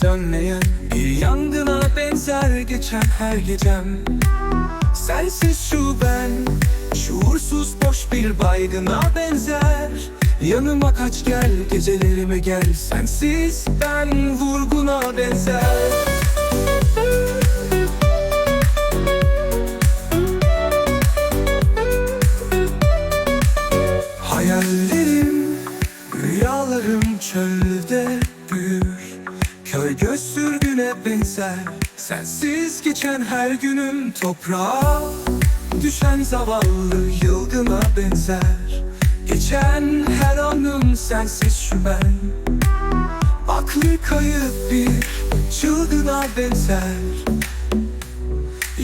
sönmeyen Bir yangına benzer geçen her gecem. Sensiz şu ben Şuursuz boş bir baygına benzer. Yanıma kaç gel gecelerime gel. Sensiz ben vurguna benzer. Hayallerim, rüyalarım çölde Köy göz sürgüne benzer. Sensiz geçen her günüm toprağa. Düşen zavallı yılgına benzer. Geçen her anım sensiz şu ben. Aklı kayıp bir çılgına benzer.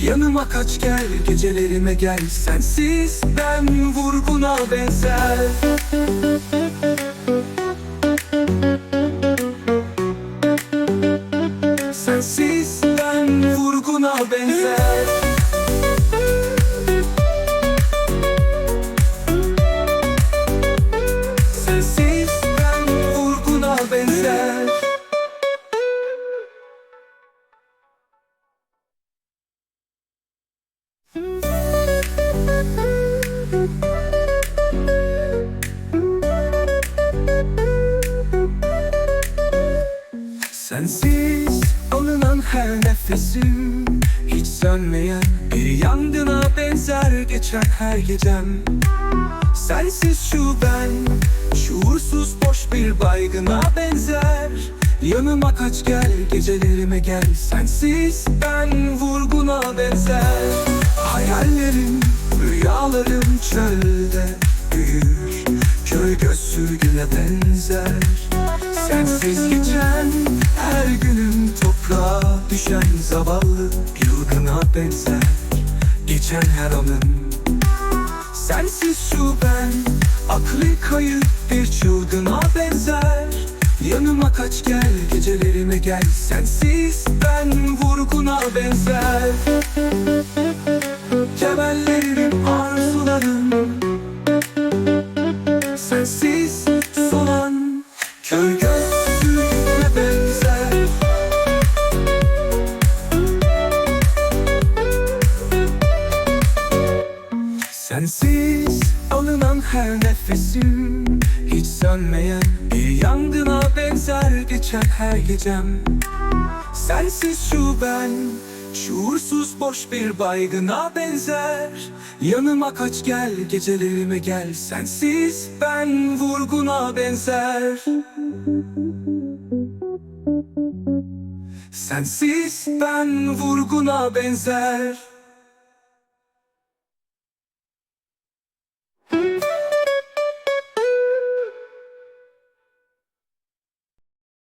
Yanıma kaç gel gecelerime gel. Sensiz ben vurguna benzer Sensiz alınan her nefesim Hiç sönmeyen bir yangına benzer geçen her gecem. Sensiz şu ben Şuursuz boş bir baygına benzer. Yanıma kaç gel gecelerime gel. Sensiz ben vurguna benzer. Hayallerim rüyalarım çölde büyür. Köy göz sürgüne benzer Sensiz geçen her günüm toprağa düşen zavallı yılgına benzer Geçen her anım Sensiz şu ben Aklı kayıp bir çılgına benzer. Yanıma kaç gel gecelerime gel. Sensiz ben vurguna benzer Sensiz alınan her nefesim Hiç sönmeyen bir yangına benzer geçen her gecem. Sensiz şu ben Şuursuz boş bir baygına benzer. Yanıma kaç gel gecelerime gel. Sensiz ben vurguna benzer. Sensiz ben vurguna benzer